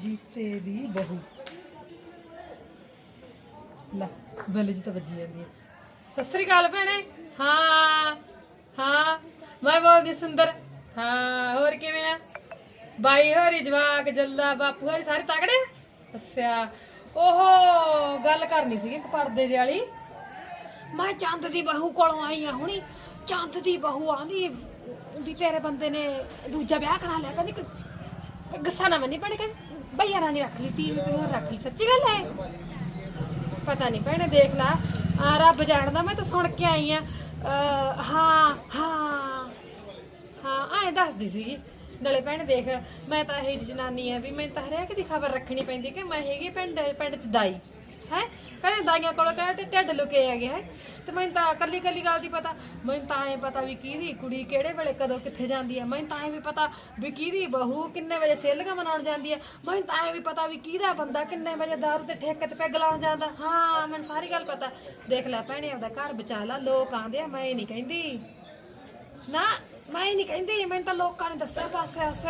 ਜੀਤੇ ਦੀ ਬਹੂ। ਲੈ, ਬੈਲ ਜੀ ਤਾਂ ਵੱਜੀ ਜਾਂਦੀ ਹੈ। ਸਤਿ ਸ੍ਰੀ ਅਕਾਲ ਭੈਣੇ। ਹਾਂ ਹਾਂ, ਮੈਂ ਬੋਲਦੀ ਸੁੰਦਰ। ਹਾਂ, ਹੋਰ ਕਿਵੇਂ ਆ? ਬਾਈ ਹੋਰੀ ਜਵਾਕ ਜੱਲਾ, ਬਾਪੂ ਹੋਰੀ ਸਾਰੇ ਤਗੜੇ ਆ? ਅੱਛਾ, ਓਹੋ, ਗੱਲ ਕਰਨੀ ਸੀ ਇੱਕ ਪਰਦੇ ਜਿਹੀ ਵਾਲੀ। ਮੈਂ ਚੰਦ ਦੀ ਬਹੂ ਕੋਲੋਂ ਆਈ ਆ ਹੁਣੀ। ਚੰਦ ਦੀ ਬਹੂ ਆਂਦੀ ਵੀ ਤੇਰੇ ਬੰਦੇ ਨੇ ਦੂਜਾ ਵਿਆਹ ਕਰਾ ਲਿਆ। ਕਹਿੰਦੀ ਗੁੱਸਾ ਨਾ ਮੰਨੀ ਭੈਣੇ, ਕਹਿੰਦੀ। ਭਈਆ ਰਾਣੀ ਰੱਖ ਲਈ ਤੀ ਕੋਈ ਰੱਖ ਲਈ? ਸੱਚੀ ਗੱਲ ਹੈ ਪਤਾ ਨਹੀਂ ਭੈਣੇ ਦੇਖ ਲਾ। ਆ ਰੱਬ ਜਾਣਦਾ ਮੈਂ ਤਾਂ ਸੁਣ ਕੇ ਆਈ ਆ। ਅਹ, ਹਾਂ ਹਾਂ ਹਾਂ ਐਂ ਦੱਸਦੀ ਸੀਗੀ। ਨਾਲੇ ਭੈਣ ਦੇਖ ਮੈਂ ਤਾਂ ਇਹ ਜਨਾਨੀ ਆ ਵੀ ਮੈਂ ਤਾਂ ਹਰੇਕ ਦੀ ਖਬਰ ਰੱਖਣੀ ਪੈਂਦੀ ਕਿ ਮੈਂ ਹੈਗੀ ਪਿੰਡ ਪਿੰਡ ਚ ਦਾਈ। ਹੈ? ਕਹਿੰਦੇ ਦਾਈਆਂ ਕੋਲ ਕਹਿੰਦੇ ਢਿੱਡ ਲੁਕੇ ਹੈਗੇ ਹੈ। ਤੇ ਮੈਨੂੰ ਤਾਂ ਕੱਲੀ ਕੱਲੀ ਗੱਲ ਦੀ ਪਤਾ। ਮੈਨੂੰ ਤਾਂ ਐ ਪਤਾ ਵੀ ਕਿਹਦੀ ਕੁੜੀ ਕਿਹੜੇ ਵੇਲੇ ਕਦੋਂ ਕਿੱਥੇ ਜਾਂਦੀ ਹੈ। ਮੈਨੂੰ ਤਾਂ ਐ ਵੀ ਪਤਾ ਵੀ ਕਿਹਦੀ ਬਹੂ ਕਿੰਨੇ ਵਜੇ ਸੇਲਗਾ ਮਨਾਉਣ ਜਾਂਦੀ ਹੈ। ਮੈਨੂੰ ਤਾਂ ਐ ਵੀ ਪਤਾ ਵੀ ਕਿਹਦਾ ਬੰਦਾ ਕਿੰਨੇ ਵਜੇ ਦਾਰੂ ਤੇ ਠੇਕੇ ਤੇ ਪੈਗ ਲਾਉਣ ਜਾਂਦਾ। ਹਾਂ, ਮੈਨੂੰ ਸਾਰੀ ਗੱਲ ਪਤਾ। ਦੇਖ ਲੈ ਭੈਣੇ, ਆਪਦਾ ਘਰ ਬਚਾ ਲਾ। ਲੋਕ ਆਂਦੇ ਆ, ਮੈਂ ਨਹੀਂ ਕਹਿੰਦੀ। ਨਾ, ਮੈਂ ਨਹੀਂ ਕਹਿੰਦੀ। ਮੈਨੂੰ ਤਾਂ ਲੋਕਾਂ ਨੇ ਦੱਸਿਆ ਪਾਸੇ ਆਸੇ